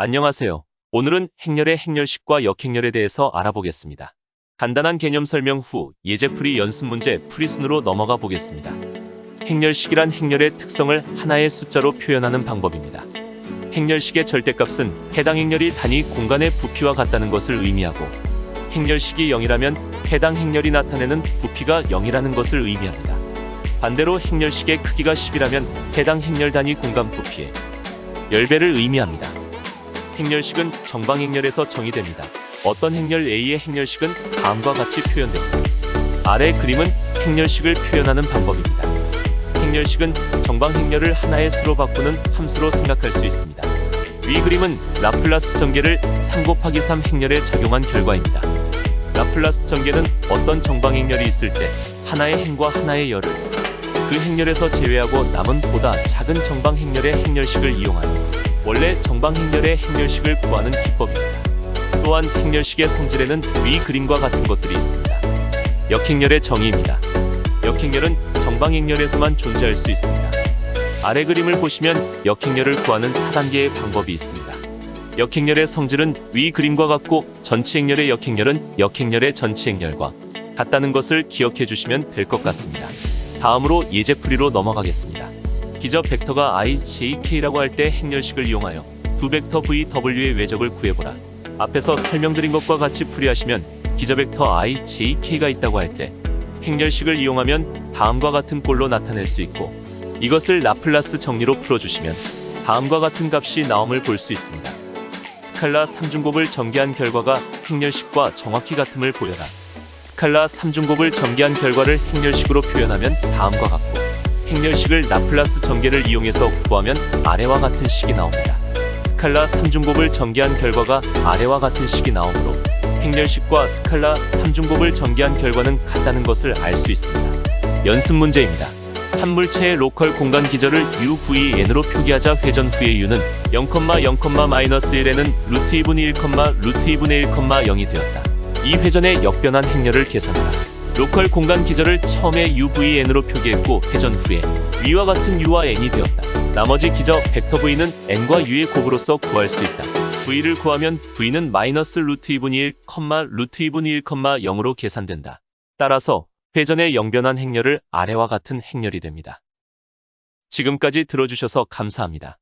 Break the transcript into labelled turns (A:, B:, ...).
A: 안녕하세요. 오늘은 행렬의 행렬식과 역행렬에 대해서 알아보겠습니다. 간단한 개념 설명 후 예제풀이 연습 문제 풀이순으로 넘어가 보겠습니다. 행렬식이란 행렬의 특성을 하나의 숫자로 표현하는 방법입니다. 행렬식의 절대값은 해당 행렬이 단위 공간의 부피와 같다는 것을 의미하고 행렬식이 0이라면 해당 행렬이 나타내는 부피가 0이라는 것을 의미합니다. 반대로 행렬식의 크기가 10이라면 해당 행렬 단위 공간 부피의 10배를 의미합니다. 행렬식은 정방행렬에서 정의됩니다. 어떤 행렬 A의 행렬식은 다음과 같이 표현됩니다. 아래 그림은 행렬식을 표현하는 방법입니다. 행렬식은 정방행렬을 하나의 수로 바꾸는 함수로 생각할 수 있습니다. 위 그림은 라플라스 전개를 3 곱하기 3 행렬에 적용한 결과입니다. 라플라스 전개는 어떤 정방행렬이 있을 때 하나의 행과 하나의 열을 그 행렬에서 제외하고 남은 보다 작은 정방행렬의 행렬식을 이용하는 원래 정방행렬의 행렬식을 구하는 기법입니다. 또한 행렬식의 성질에는 위 그림과 같은 것들이 있습니다. 역행렬의 정의입니다. 역행렬은 정방행렬에서만 존재할 수 있습니다. 아래 그림을 보시면 역행렬을 구하는 4단계의 방법이 있습니다. 역행렬의 성질은 위 그림과 같고 전치행렬의 역행렬은 역행렬의 전치행렬과 같다는 것을 기억해 주시면 될 것 같습니다. 다음으로 예제풀이로 넘어가겠습니다. 기저 벡터가 i, j, k라고 할 때 행렬식을 이용하여 두 벡터 v, w의 외적을 구해보라. 앞에서 설명드린 것과 같이 풀이하시면 기저 벡터 i, j, k가 있다고 할 때 행렬식을 이용하면 다음과 같은 꼴로 나타낼 수 있고 이것을 라플라스 정리로 풀어주시면 다음과 같은 값이 나옴을 볼 수 있습니다. 스칼라 3중곱을 전개한 결과가 행렬식과 정확히 같음을 보여라. 스칼라 3중곱을 전개한 결과를 행렬식으로 표현하면 다음과 같고 행렬식을 라플라스 전개를 이용해서 구하면 아래와 같은 식이 나옵니다. 스칼라 3중곱을 전개한 결과가 아래와 같은 식이 나오므로 행렬식과 스칼라 3중곱을 전개한 결과는 같다는 것을 알 수 있습니다. 연습 문제입니다. 한 물체의 로컬 공간 기절을 UVN으로 표기하자 회전 후의 U는 0,0,-1에는 루트 2분의 1, 루트 2분의 1, 0이 되었다. 이 회전의 역변한 행렬을 계산하라. 로컬 공간 기절을 처음에 UVN으로 표기했고 회전 후에 위와 같은 U와 N이 되었다. 나머지 기저 벡터 V는 N과 U의 곱으로서 구할 수 있다. V를 구하면 V는 마이너스 루트 2분의 1, 루트 2분의 1, 0으로 계산된다. 따라서 회전의 영변한 행렬을 아래와 같은 행렬이 됩니다. 지금까지 들어주셔서 감사합니다.